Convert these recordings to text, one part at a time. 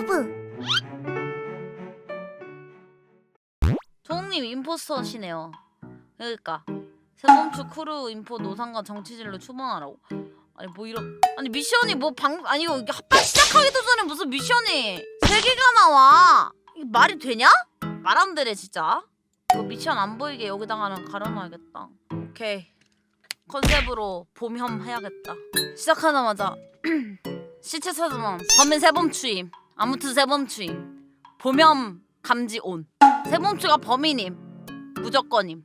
유튜브 종님 임포스터시네요. 그러니까 세범추 크루 인포 노상과 정치질로 추방하라고. 아니 뭐 이런 아니 미션이 뭐 방 아니 이거 이게 합방 시작하기도 전에 무슨 미션이 세 개가 나와. 이게 말이 되냐? 말 안 되네 진짜. 이거 미션 안 보이게 여기다가는 가려놔야겠다. 오케이 컨셉으로 봄혐 해야겠다. 시작하자마자 시체 찾아만 범인 세범 추임. 아무튼 세범추임. 봄혐 감지 온. 세범추가 범인임. 무조건임.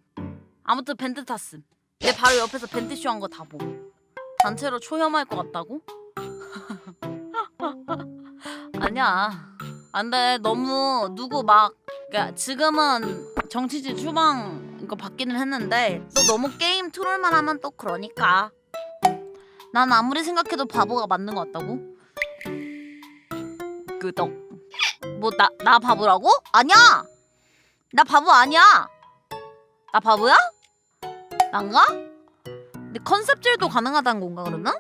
아무튼 벤트 탔음. 내 바로 옆에서 벤트쇼 한 거다 봄. 단체로 초혐할 것 같다고? 아니야. 안돼 너무 누구 막 그러니까 지금은 정치질 추방 이거 받기는 했는데 또 너무 게임 트롤만 하면 또 그러니까. 난 아무리 생각해도 바보가 맞는 것 같다고? 끄덕. 뭐 나 나 바보라고? 아니야. 나 바보 아니야. 나 바보야? 난가? 근데 컨셉질도 가능하다는 건가 그러면?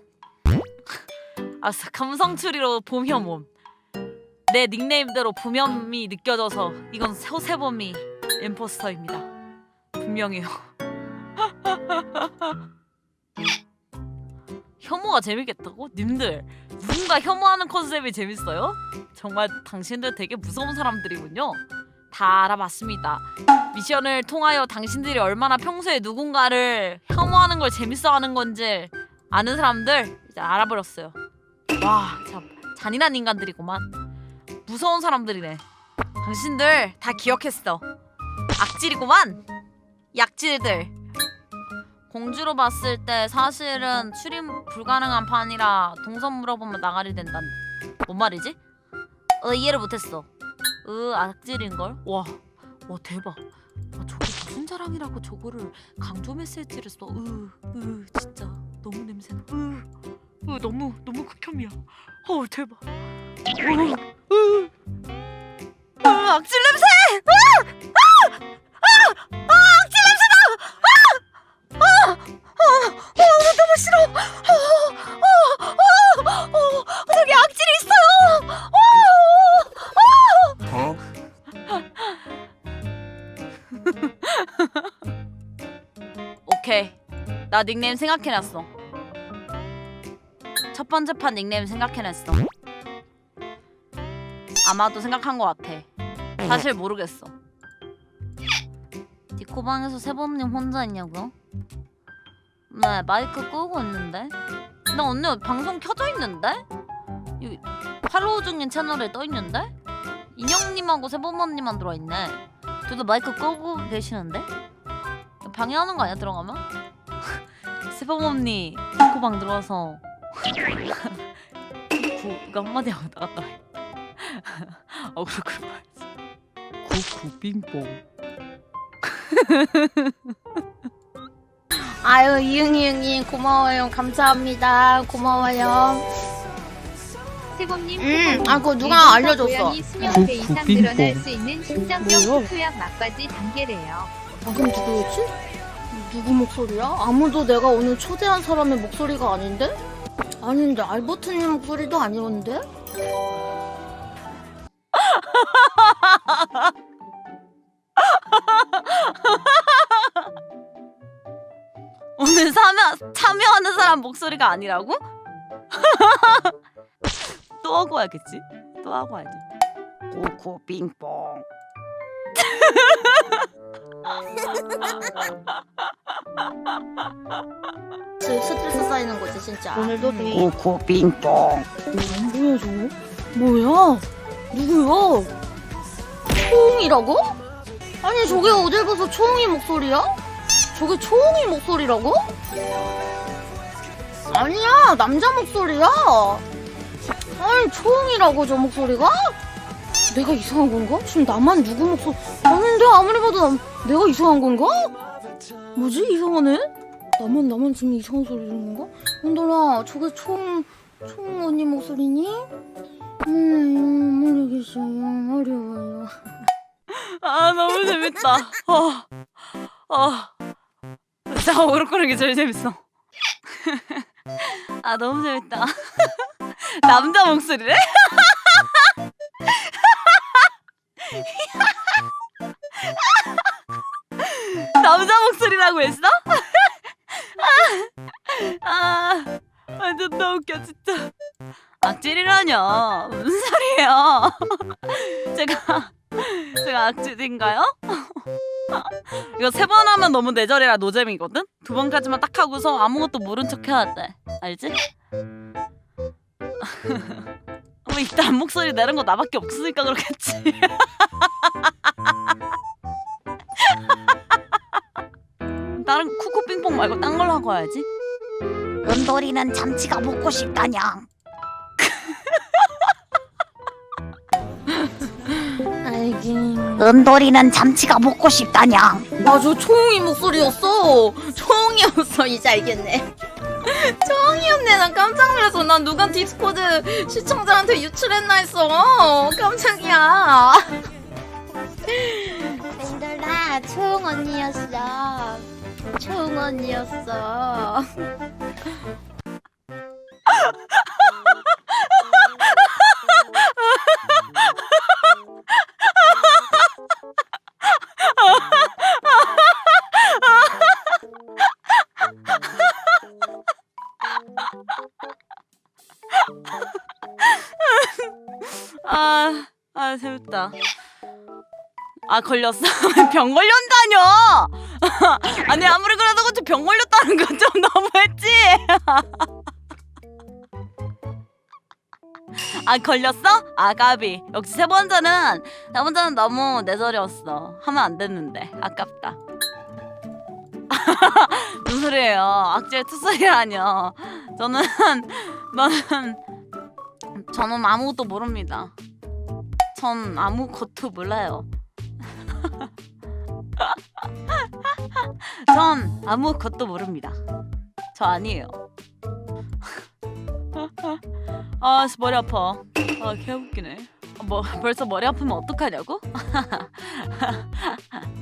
아싸 감성 추리로 봄혐옴. 내 닉네임대로 봄혐이 느껴져서 이건 서세범이 임포스터입니다. 분명해요. 혐오가 재밌겠다고? 님들 누군가 혐오하는 컨셉이 재밌어요? 정말 당신들 되게 무서운 사람들이군요. 다 알아봤습니다. 미션을 통하여 당신들이 얼마나 평소에 누군가를 혐오하는 걸 재밌어하는 건지 아는 사람들 이제 알아버렸어요. 와, 참 잔인한 인간들이구만. 무서운 사람들이네. 당신들 다 기억했어. 악질이구만. 약질들. 공주로 봤을 때 사실은 출입 불가능한 판이라 동선 물어보면 나가리 된다. 뭔 말이지? 어 이해를 못했어. 으 악질인걸? 와, 와 대박. 와, 저게 무슨 자랑이라고 저거를 강조 메시지를 써. 으, 으 진짜 너무 냄새나. 으, 으 너무 너무 극혐이야. 어 대박. 으, 으, 으 악질 냄새. 으, 아, 아, 아 악질 오케이 나 닉네임 생각해놨어 첫 번째 판 닉네임 생각해냈어 아마도 생각한 것 같아 사실 모르겠어 디코방에서 세범님 혼자 있냐고요? 네 마이크 끄고 있는데 나 언니 방송 켜져 있는데? 이 팔로우 중인 채널에 떠 있는데? 인형님하고 세범 언니만 들어있네 둘다 마이크 끄고 계시는데? 방해하는 거 아니야 들어가면? 세범 언니 디코방 들어와서 구 이거 한마디 하고 나갔다 어 그렇구나 구구 빙봉 아유 이응이응이 고마워요 감사합니다 고마워요 세범님 음, 음, 아, 그거 누가 알려줬어. 고양이 수년 구- 배 이상 구빈봉. 늘어날 수 있는 뭐요? 투약 막바지 단계래요. 아 그럼 누구였지? 누구 목소리야? 아무도 내가 오늘 초대한 사람의 목소리가 아닌데? 아닌데 알버트님 목소리도 아니었는데? 오늘 참여, 참여하는 사람 목소리가 아니라고? 또 하고 와야겠지? 또 하고 와야지 구구 빙 봉 스- 스트레스 쌓이는 거지 진짜 오늘도 음. 되게 구구 빙봉 뭐야 저거? 뭐야? 누구야? 초홍이라고? 아니 저게 어딜 봐서 초홍이 목소리야? 저게 초홍이 목소리라고? 아니야 남자 목소리야 아니 초홍이라고 저 목소리가? 내가 이상한 건가? 지금 나만 누구 목소리 아닌데 아무리 봐도 남, 내가 이상한 건가? 뭐지 이상하네? 나만 나만 지금 이상한 소리 들은 건가? 은돌아 저게 총 총 언니 목소리니? 음 모르겠어요 어려워요 아 너무 재밌다 아, 아. 진짜 오르코는 게 제일 재밌어 아 너무 재밌다 남자 목소리래? 남자 목소리라고 했어? 아, 아 존나 웃겨 진짜. 악질이라뇨? 무슨 소리예요? 제가 제가 악질인가요? 이거 세 번 하면 너무 내절이라 노잼이거든? 두 번까지만 딱 하고서 아무것도 모른 척 해야 돼. 알지? 뭐 일단 목소리 내는 거 나밖에 없으니까 그렇겠지. 다른 쿠쿠빙뽕 말고 딴 걸로 하고 와야지. 은돌이는 잠치가 먹고 싶다냥. 알긴. 은돌이는 잠치가 먹고 싶다냥. 맞아 초홍이 목소리였어. 초홍이었어 이제 알겠네. 초홍이었네 난 깜짝 놀랐어. 난 누가 디스코드 시청자한테 유출했나 했어. 깜짝이야. 밴들아 초홍 언니였어. 언니였어. 아, 아 재밌다. 아 걸렸어? 병 걸렸다뇨? 아니 아무리 그래도 그렇지 병 걸렸다는 건 좀 너무했지. 아 걸렸어? 아 까비. 역시 세 번째는 세 번째는 너무 내절이었어. 하면 안 됐는데 아깝다. 무슨 소리예요? 악질 투소리라뇨. 저는 저는 저는 아무것도 모릅니다. 전 아무것도 몰라요. 전 아무것도 모릅니다. 저 아니에요. 아, 씨, 머리 아파. 아, 개웃기네. 뭐 벌써 머리 아프면 어떡하냐고?